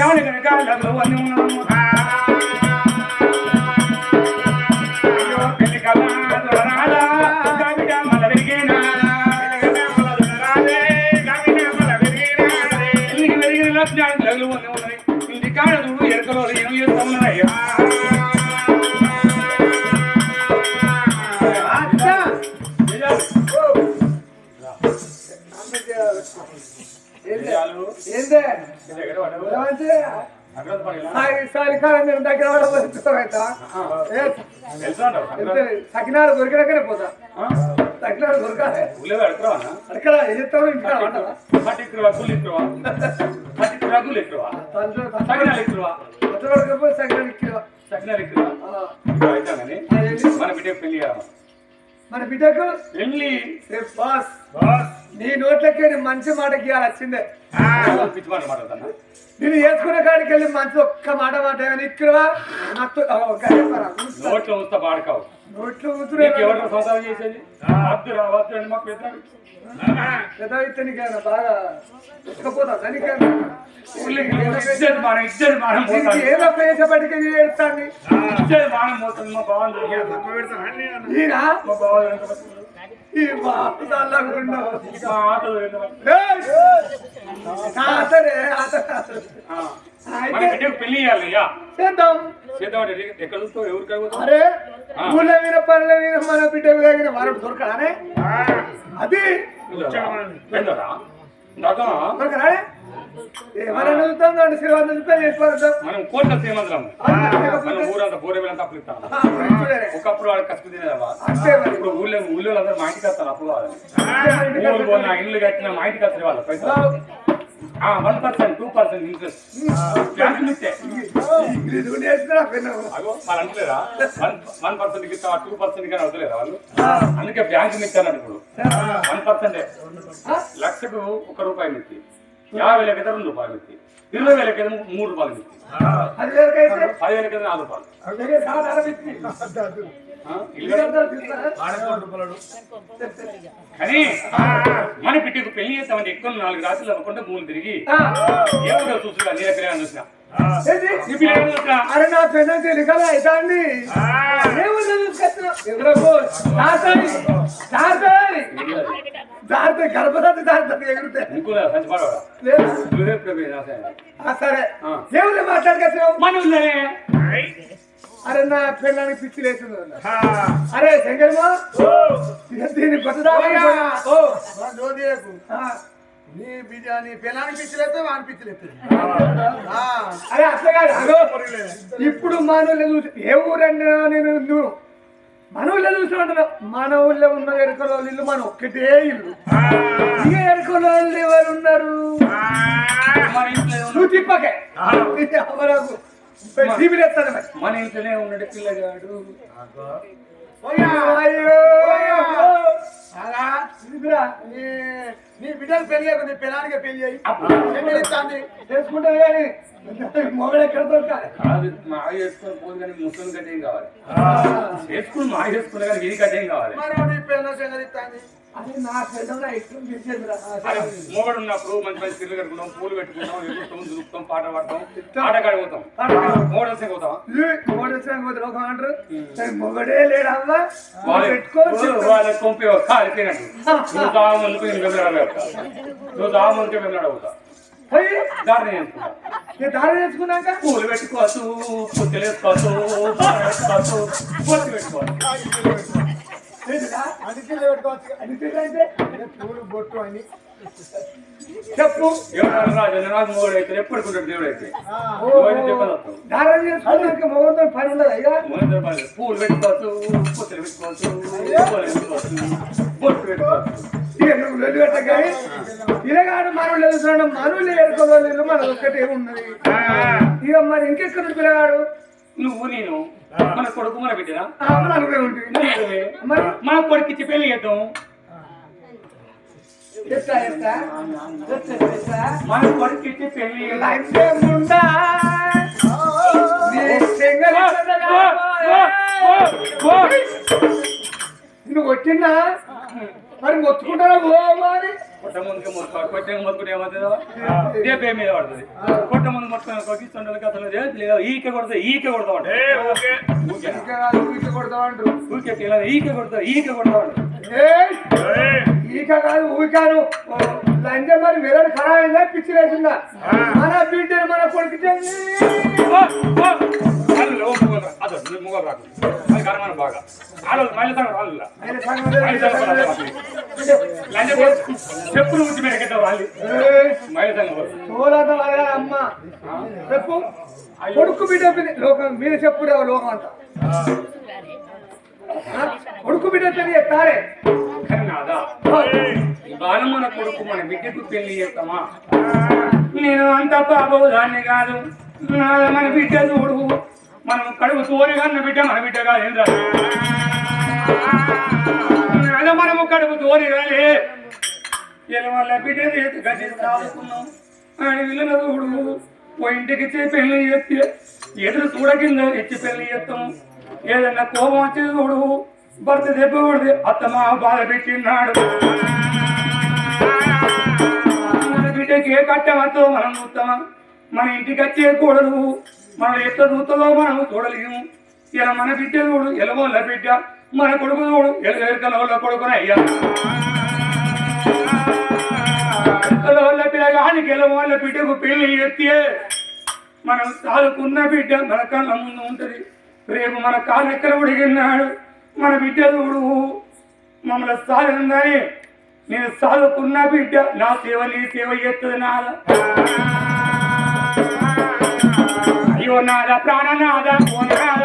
దాని వెనకాలలో ఏందే ఏమంటే సాయి సాయి కాలం నేను దగ్గర సకినాలు దొరికినాకనే పోతా సకినాలు దొరకాలి అక్కడ ఏం చెప్తావు ఇంకా అంటావా పచ్చడి సకినాలు ఇక్కివా మన బిడ్డ పెళ్ళి మన బిడ్డకు పెళ్ళి నీ నోట్లకి మంచి మాట గీయాలి వచ్చిందే. నేను వేసుకునే కాడికి వెళ్ళి మంచి ఒక్క మాట మాట ఇక్కడ నోట్లో వస్తా పాడకావు నోట్లు సంసారం చేసేది? వద్దు రా వద్దు అని మాకు పెద్ద పెద్ద ఇతనికైనా బాగా ఎత్తుకపోతా దానికైనా ఇచ్చేది ఇచ్చేది మానం పోతాను ఏదో ఈ అతనే ఆ. మన అయితే పెళ్ళి చేయాలి అయ్యా. చేద్దాం. చేద్దాం అంటే ఎక్కడ చూస్తావు? ఎవరికి అరే ఊళ్ళ మీద పనుల మీద మన బిడ్డ మీద వారు దొరకడానే అది. దొరకరానే? మనం కోట్ల శ్రీమంతులం మనం ఊరంతా బోరేలంతా అప్పులు ఇస్తాం. ఒకప్పుడు వాళ్ళకి కష్టం తినేదమ్మా ఇప్పుడు ఊళ్ళో ఊళ్ళో అందరూ మా ఇంటికి వస్తారు అప్పుడు కావాలి ఊరు పోయినా ఇల్లు కట్టిన మా ఇంటికి వస్తారు వాళ్ళు పైసలు one percent two percent interest అంటలేరా? One percent ఇస్తా టూ పర్సెంట్ కానీ వదలేరా వాళ్ళు? అందుకే బ్యాంకు ఇచ్చారు ఇప్పుడు. వన్ పర్సెంటే లక్షకు ఒక రూపాయి మిత్తి యాభై అయితే రెండు రూపాయలు మిత్తి ఇరవై వేలకి అయితే మూడు రూపాయలు పది వేలకి అయితే నాలుగు రూపాయలు. వ్యక్తి. కానీ మన బిడ్డకు పెళ్ళి చేస్తామంటే ఎక్కువ నాలుగు రాత్రులు అవ్వకుండా భూములు తిరిగి ఊరో చూసుకున్నా నీ దగ్గర చూసినా. అరే నా పెద్ద తెలియకలా అవుతాండి. దారితే గర్భవతి దారితే ఎగురుతే ఇంకో సంచిపాడవాడా లేదా? నువ్వే ప్రిపేర్ చేశాను. ఆ, సరే. ఆ. ఏముంది మాట్లాడుకొచ్చినావు మన అరే నా పిల్లని పిచ్చి లేచింది అరే శంకర్మా దీన్ని కొత్తదా జోదియకు ఆ, నీ పిల్లానికి పిచ్చిలేస్తే వాని పిచ్చిలేస్తే అరే అట్లగాడు అగో ఇప్పుడు మనవుల్లో చూసి ఏ ఊరండి నేను? నువ్వు. మన ఊళ్ళో చూసినట్టున్నా మన ఊళ్ళో ఉన్న ఎరుకల ఇల్లు మన ఒక్కటే ఇల్లు. ఇక ఎరుకల వాళ్ళు ఎవరు? ఉన్నారు నువ్వు తిప్పకే. ఎత్తాను మరి. మన ఇంట్లోనే ఉన్నాడు పిల్లగాడు. అయ్యో అలా నీ బిడ్డలు పెళ్ళి చేయకు, నీ పిల్లానికి పెళ్ళి అప్పుడు. చెప్పింది చేసుకుంటా కానీ మొగడు ఎక్కడ దొరకాలి? మా చేసుకుని పోదు కానీ ముసలి ఏం కావాలి? చేసుకుని మా చేసుకునే కానీ ఇది ఏం కావాలి? మరి నీ పిల్ల సంగతిస్తాంది అది మొగడు ఉన్నప్పుడు మంచి మంచి తిరిగి కట్టుకుంటాం పూలు పెట్టుకుంటాం ఎగురుతాం దురుకుతాం పాట పాడతాం ఆట కాడిపోతాం మొగడు వస్తే పోతాం మొగడే వాళ్ళ పెట్టుకోవచ్చు వాళ్ళ కొంపి కాలిపోయినట్టు. నువ్వు నువ్వు దారి నేర్చుకున్నాక పూలు పెట్టుకోవచ్చు పుత్తలు వేసుకోవచ్చు పెట్టుకోవచ్చు. బొట్టు అని చెప్పు. జనరాజు రాజు అయితే ఎప్పటికుంటాడు దేవుడు అయితే ఆ, మొగంతో పని ఉండదు అయ్యా పూలు పెట్టుకోవచ్చు పుత్రులు పెట్టుకోవచ్చు బొట్టు పెట్టుకోవచ్చు ఇక నువ్వు పెట్టగానే పిల్లగాడు మనవులు ఎదుగుతున్నాడు మనవులు ఏడుకోవాలి మన ఒక్కటే ఉన్నది ఇక మరి ఇంకెక్కడ పిల్లగాడు నువ్వు నేను మన కొడుకు మన బిడ్డరా? ఆ, మనవే ఉంటుంది మరి మా కొడుకు పెళ్ళి చేద్దాం. మన కొడుకు పెళ్ళి చెంగలి చెంగలి. నువ్వు వచ్చినా మరి మొత్తుకుంటారా? ఓ అని కొట్ట ముందుకే మొత్తం కొట్టే మొత్తుకుంటే ఏమవుతుందో? రేపే మీద పడుతుంది. కొట్ట ముందు మొత్తం కొట్టిస్తుండే అసలు లేదు, లేదు, ఈకే కొడతా ఈకే కొడతా ఉంటా ఊరికే. ఇంకా కాదు, ఈక కొడతామంటారు ఊరికే పిల్లలు ఈకే కొడతా ఈకే కొడతా ఉంటా ఏయ్! ఈక కాదు ఊకాను లంజ మరి మెదడు ఖరా అయిందా పిచ్చి లేకుండా? మన బిడ్డను మన కొడుకు బాగా తన చెప్పులు ఉంచి మీద ఎక్కడ వాళ్ళు మళ్ళీ తన అమ్మ చెప్పు కొడుకు బిడ్డ లోకం మీద చెప్పుడు లోకం అంతా కొడుకు బిడ్డ తెలియ తారే కానీ కొడుకు మన బిడ్డకు పెళ్ళి చేస్తామా నేను అంత బాబోదాన్ని కాదు మన బిడ్డ చూడు మనం కడుపు తోరి బిడ్డ మన బిడ్డ కాదు ఏంద్రా మనము కడుపు తోరి కాలే ఇలా బిడ్డ ఆయన వీళ్ళని చూడు ఓ ఇంటికి ఇచ్చి పెళ్ళి చేస్తే ఎదురు చూడకింద ఎచ్చి పెళ్ళి చేస్తాం. ఏదన్నా కోపం వచ్చి చూడు భర్త దెబ్బ కొడితే అత్తమా బాధ పెట్టినాడు బిడ్డకి ఏ కట్టమంతో మనం చూస్తామా? మన ఇంటికి వచ్చే కూడదు మనం ఎట్లా చూస్తుందో మనం చూడలేము ఇలా మన బిడ్డ చూడు ఎలవోళ్ళ బిడ్డ మన కొడుకు చూడు ఎలగల కొడుకున అయ్యా ఎలవోళ్ళ పిల్లగానికి ఎలవోళ్ళ బిడ్డకు పెళ్ళి ఎత్తే మనం సాదుకున్న బిడ్డ మన కళ్ళ ముందు ఉంటది రేపు మన కాళ్ళు ఎక్కడ ఉడిగినాడు మన బిడ్డ చూడు మమ్మల్ని సాధిందని నేను సాదుకున్న బిడ్డ నా సేవ నీ సేవ ఎత్తది నాద అయ్యో నాద ప్రాణనాద ఓ నాద.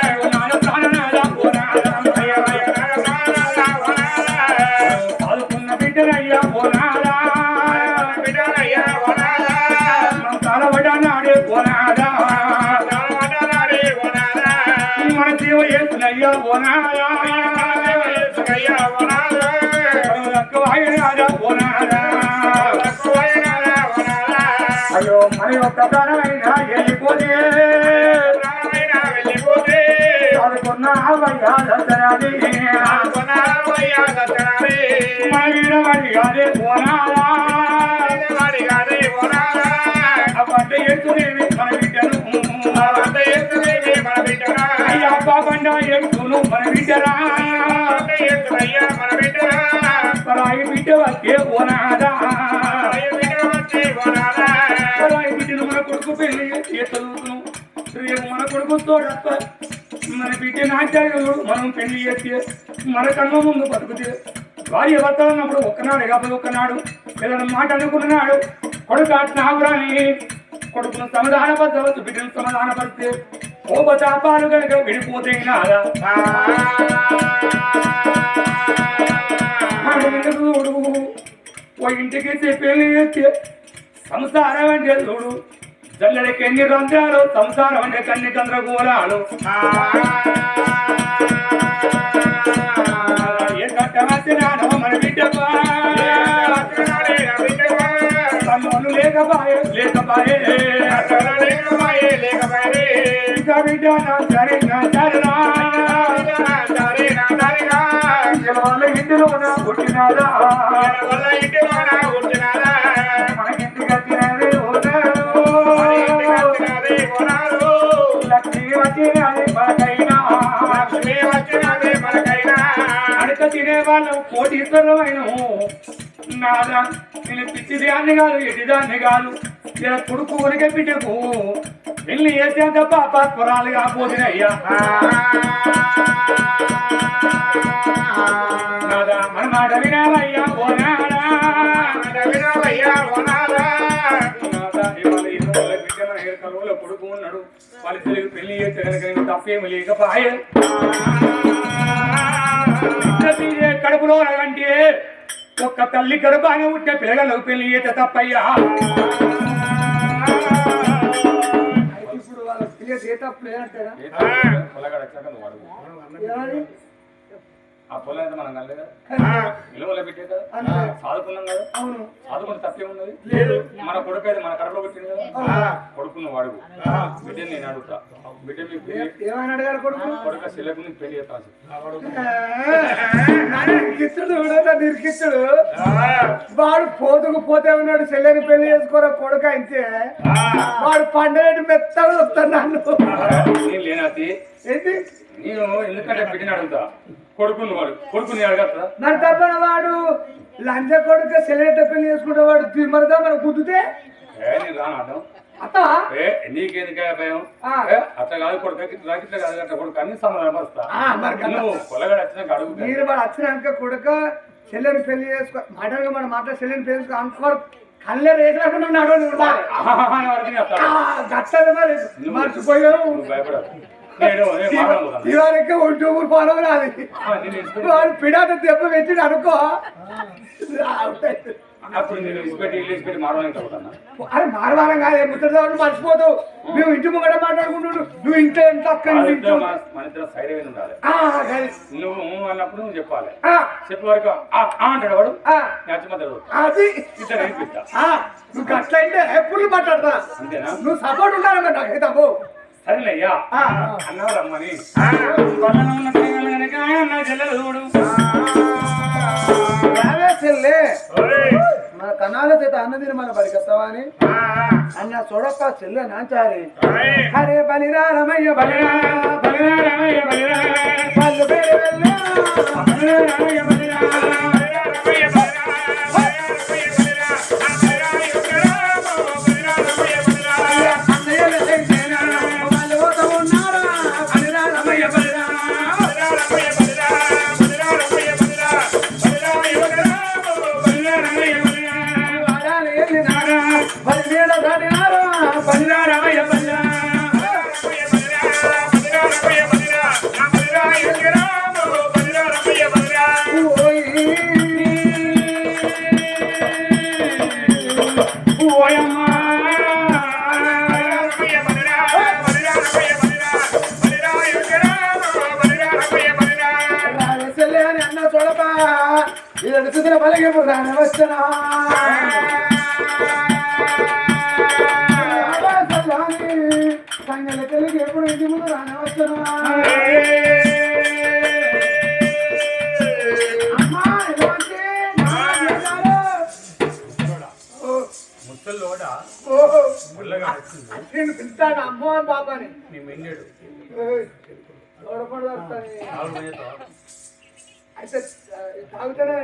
అయ్యో నాద ప్రాణనాద ఓ నాద. అయ్యో, అయ్యో, అయ్యో మన యొక్క ప్రాణమైన వెళ్ళిపోతే చదువుకున్న అవయ్యా దసరాది మన వీరవాడి అదే పోనాలా అవ్వంటే ఎత్తునేవి మన బిడ్డను అయ్యా బాబండ ఎత్తును మన బిడ్డరా పరాయి బిడ్డ వచ్చే పోనాదా పెళ్ళి ఏ చదువుతును రేపు మన కొడుకు మన బిడ్డ నాట్యాలు మనం పెళ్ళి చేస్తే మన కన్న ముందు బతుకుతే. భార్య భర్త ఉన్నప్పుడు ఒక్కనాడు కాబట్టి ఒక్కనాడు. ఏదైనా మాట అనుకున్నాడు కొడుకు అట్నాగురాని కొడుకును సమాధాన సమాధానపరచవచ్చు బిడ్డను సమాధాన సమాధానపరిస్తే కోపతాపాలు కనుక విడిపోతే నాదా? చూడు. ఓ ఇంటికి పెళ్ళి సంసారం అంటే చూడు. జల్లడికి ఎన్ని రంధ్రాలు సంసారం అంటే కన్ని గందరగోళాలు ఏ కట్టమచ్చినానో మన బిడ్డకు తమ్ముళ్ళు లేకపాయే లేకపాయే. ఇంకా బిడ్డ నా సరే నా సరేనా వాళ్ళ ఇంటిలోన పుట్టినారా మనకింటికి వాళ్ళం కోటీశ్వరమైన నాదా నేను పిచ్చిది దాన్ని కాదు ఎడిదాన్ని కాదు. ఇలా కొడుకు ఉనక బిడ్డకు వెళ్ళి వేసేంత పాప స్వరాలు కాపోతున్నాయ్యా నాదా మన మాట వినాలయ్యా ఏడు కరువులో కొడుకు ఉన్నాడు. వాళ్ళిద్దరికి పెళ్ళి చేస్తే కనుక నేను. తప్పేమి లేకపాయే కడుపులో అంటే ఒక్క తల్లి గర్భాన్ని ఉంటే పిల్లలకు పెళ్ళి చేస్తే తప్పయ్యా. ఇప్పుడు వాళ్ళ పిల్ల చేతప్పుడు ఏమంటారా ఏమని ఆ పొలం అయితే మనం కదా? విలువలో పెట్టే కదా. చదువుకున్నాం కదా? అవును. చదువుకుంటే తప్పే ఉన్నది. లేదు. మన కొడుకు అయితే మన కడపలో పెట్టింది కదా? కొడుకున్న వాడు బిడ్డ నేను అడుగుతా. బిడ్డ మీ పెళ్ళి- ఏమైనా అడిగారు కొడుకు? కొడుకు సెలకు నీకు పెళ్ళి చేస్తాను వాడు పోతుకు పోతే ఉన్నాడు చెల్లెని పెళ్ళి చేసుకోరా కొడుకు అయితే వాడు పండుగ మెత్తగా వస్తాను నన్ను. నేను నేను ఎందుకంటే బిడ్డని అడుగుతా? కొడుకున్న వాడు. కొడుకుని మరి తప్పన వాడు లంచ కొడుకు సెలెక్ట్ పెళ్ళి చేసుకుంటే వాడు తిమ్మరదా మనం గుద్దుతే? ఏ నేను రాను అర్థం అత్త? ఏ నీకెందుకే భయం? ఆ. ఏ, అట్లా కాదు కొడుకు కాదు అట్లా కొడుకు. అన్ని సమాధానం పరుస్తా. ఆ, మరి కదా. నువ్వు కొలగాడు వచ్చినాక అడుగు మీరు వాడు వచ్చినాక కొడుక చెల్లెని పెళ్ళి చేసుకో మాటలుగా మనం మాట చెల్లెని పెళ్ళి చేసుకో అంతవరకు కళ్ళే రేఖలేకుండా ఉన్నాడు అని ఉండాలి గట్టది మరి. మర్చిపోయావు. నువ్వు ఇవాళకే ఒంటి ఊరు పొలం రాదు వాడు పిడాత దెబ్బ పెట్టి అనుకో. అరే మారవారం కాదు ముద్దరు మర్చిపోతావు నువ్వు ఇంటి ముంగట మాట్లాడుకుంటున్నాడు నువ్వు ఇంట్లో ఎంత. నువ్వు అన్నప్పుడు నువ్వు చెప్పాలి. చెప్పే వరకు అంటాడు వాడు. అది. నువ్వు ఎప్పుడు మాట్లాడతా? నువ్వు సపోర్ట్ ఉండాలి మరి నాకైతే. సరేనయ్యా. అన్నావు రమ్మని. పక్కన ఉన్న పిల్లలు గనక నా చెల్లెలు చూడు చెల్లె మన కన్నాల చేత అన్నదిని మన బరికత్తావా అని? అన్న చూడప్ప చెల్లె నాంచారి. హరే బలిరా రమయ్య బలిరా బలిరా రమయ్య బలిరా. పళ్ళు పేరు వెళ్ళా. బలిరా రమయ్య బలిరా. రాని వచ్చిన అమ్మా ఇలాంటి నా జీవితాలు. ఓ, ముసలోడ ఓ, ముల్లగా వచ్చింది నేను పిలుస్తాను అమ్మో అని పాపని. నీ మెండెడు. ఓయ్, తోడపడి వస్తాను. తాగు పోయేతావా? అయితే ఆ, తాగుతూనే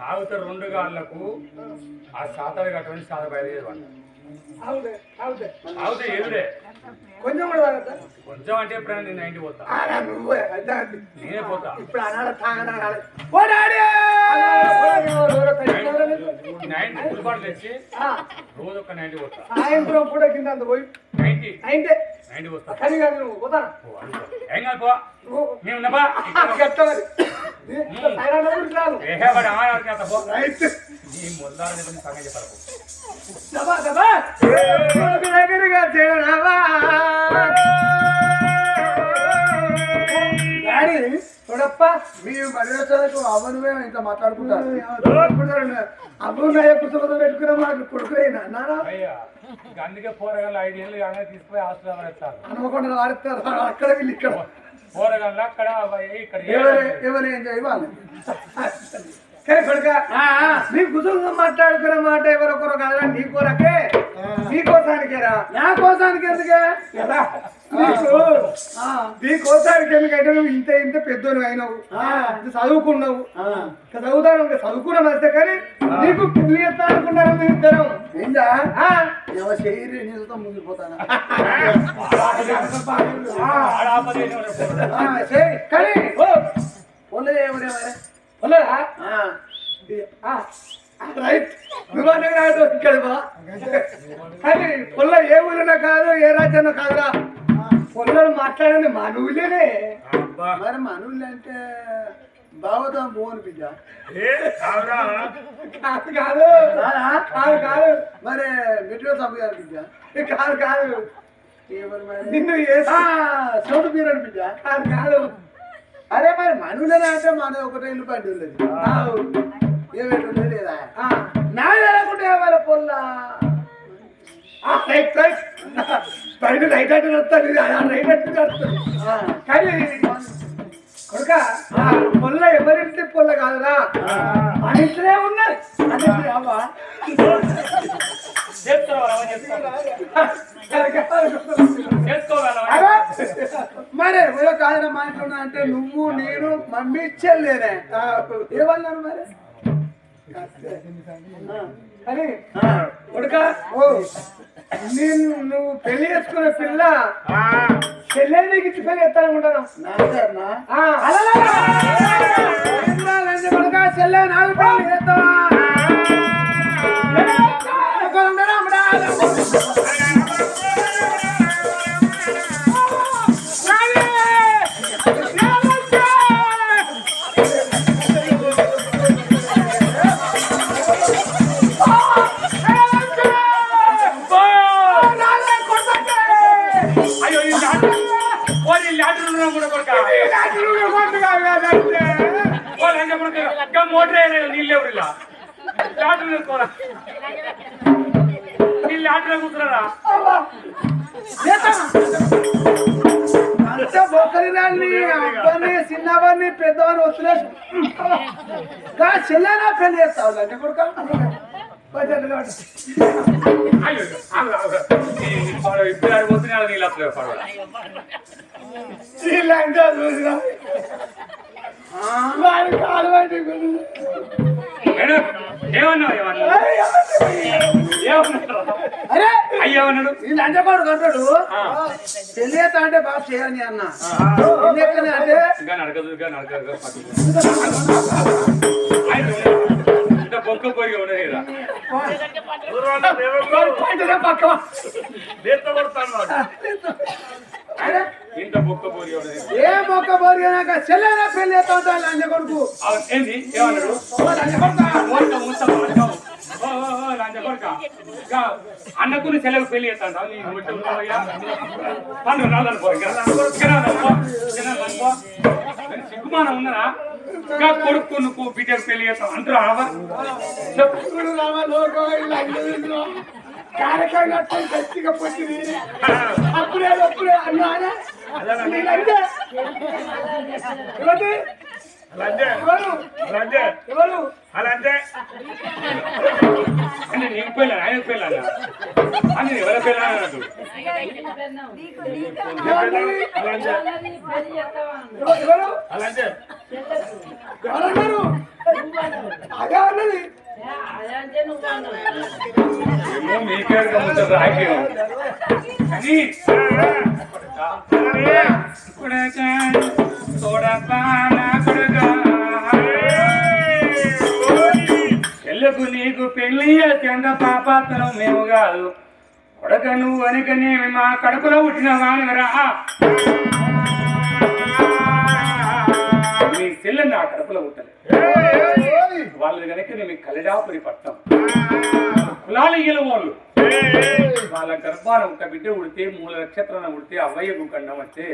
తాగుతే రెండు గాళ్ళకు ఆ శాతాలు కట్టమని శాత బయలుదేరి తాగుతే ఏదుడే కొంచెం కూడా తాగద్దా కొంచెం అంటే ఎప్పుడైనా నేను ఇంటికి పోతా. నేనే పోతా ఇప్పుడు నైన్టీ ఫుల్ బాటిల్ తెచ్చి రోజు ఒక నైన్టీ పోతా సాయంత్రం కూడా కింద అంత పోయి నైన్టీ అయితే నైన్టీ పోతా కానీ కాదు నువ్వు పోతాను. ఏం కాదు పో. నేను ఉన్నపా కట్టవాలి సైరాన్ రాను. చూడప్ప మీ మర్యాదకు అవనువే ఇంట్లో మాట్లాడుకుంటారు. అబ్బున్నాయ పుస్తకం పెట్టుకున్న మాకు కొడుకులేనా? ఇక అందుకే పోరగాళ్ళు ఐదేళ్ళు కానీ తీసుకుపోయి హాస్టల్ పడేస్తారు. హనుమకొండ వాడతారు. అక్కడ వీళ్ళు ఇక్కడ. పోరగాళ్ళు అక్కడ ఇక్కడ. ఎవరు ఎవరు ఏం చేయాలి కానీ కొడుక నీ కుటుంబంతో మాట్లాడుకున్న మాట ఎవరొకరు కాదురా? నీ కొరకే. నీ కోసానికేరా? నా కోసానికి ఎందుకే? ఎలా నీకు నీ కోసానికి ఎందుకంటే నువ్వు ఇంత ఇంత పెద్దోడు అయినావు. ఇంత చదువుకున్నావు. చదువుతాను ఇంకా చదువుకున్నావు అంతే కానీ నీకు పెళ్ళి చేస్తా అనుకున్నాను మీ ఇద్దరం? ఏందా? నీళ్ళతో ముగిపోతానా. కానీ రైట్. ఇక్కడ. కానీ పొల్ల ఏ ఊరిలో కాదు ఏ రాజ్యంలో కాదురా. పొల్లలు మాట్లాడింది మా నువ్వులేనే మరి మనవులు అంటే బావతో మోహన్ బిడ్డ కాదు కాదు. కాదు? కాదు మరి మెట్రో సభ గారి బిడ్డ కాదు కాదు. నిన్ను చోటు బీరని బిడ్డ కాదు కాదు. అరే మరి మనులనే అంటే మన ఒకటే ఇల్లు బండి ఉన్నది ఏమేమి లేదా? నా వెళ్ళకుంటే ఏమైనా పొల్లా? బయట రైట్ అంటే వస్తుంది ఇది రైట్ అంటే వస్తుంది కానీ కొడుక పొల్ల ఎవరింటి పొల్ల కాదురా? మన ఇంట్లోనే ఉన్నది. మరి ఎవరో కాదురా మా ఇంట్లో ఉన్నా అంటే నువ్వు నేను మమ్మీ చెల్లేనే ఏమన్నారు మరి? అని కొడుక నేను నువ్వు పెళ్ళి చేసుకున్న పిల్ల నీకు ఇచ్చి పెళ్ళి ఎత్తానుకుంటాను కొడుక చెల్లె నాలుగు పనులు చేస్తావా అంత బొక్కరినాన్ని అబ్బని చిన్నవాడిని పెద్దవాడిని వదిలేసి. కా చెల్లెనా పెళ్ళి చేస్తావు? అంటే కొడుక? అయ్యో మేడం ఏమన్నావు ఏమన్నావు? అరే! అయ్యేమన్నాడు ఈ లంచపాడు కంటాడు చేస్తా అంటే బాబు చేయని అన్న. ఎక్కని అంటే ఇంకా నడకదు ఇంకా నడకదు ఇంత బొక్క పోయి ఉండదు కదా ఇంత బొక్క ఉండదు ఏ మొక్క బోరిగాక చెల్లెనా పెళ్ళి చేస్తా ఉంటా లంచ కొడుకు? ఏంది? ఏమన్నాడు? లంచ కొడుకా. ఓ, లంచ కొడుక. అన్నకుని సెలవు పెళ్ళి చేస్తాను నీ ముచ్చ ఉన్నావయ్యా? పండు రాదని పో, ఇంకా. రా. ఇంకా రాదని పో, ఇంకా రాదని పో. మరి సిగ్గుమానం ఉన్నదా? ఇంకా కొడుకు నువ్వు బిడ్డకు పెళ్ళి చేస్తావు. అంటారు ఆవా చెప్పు ఇప్పుడు రామ లోకం ఈ లంచ వీధిలో కారకాయ కట్టుకొని గట్టిగా పొట్టింది అప్పుడే అప్పుడే అన్నానే ఎవరు? ఎవరు? అంటే నీకు పెళ్ళి ఆయన అన్న అని ఎవరి అన్నట్టు? ఎవరు? ఎవరన్నారు? అదే అన్నది ఏమో మీకే రాకేమో కొడకా, చెల్లకు నీకు పెళ్ళి చెంద పాపాత్రం మేము కాదు. కొడక నువ్వు అనుకనేమి మా కడుపులో పుట్టిన వానివరా నీ చెల్లె నా కడుపులో పుట్టలేదు వాళ్ళు కనుక నేను కలిడాపురి పట్టం కులాలు ఇయ్యల వాళ్ళు వాళ్ళ గర్భాన ఒక బిడ్డ ఉడితే మూల నక్షత్రాన్ని ఉడితే అవ్వయ్యకు కండం వచ్చే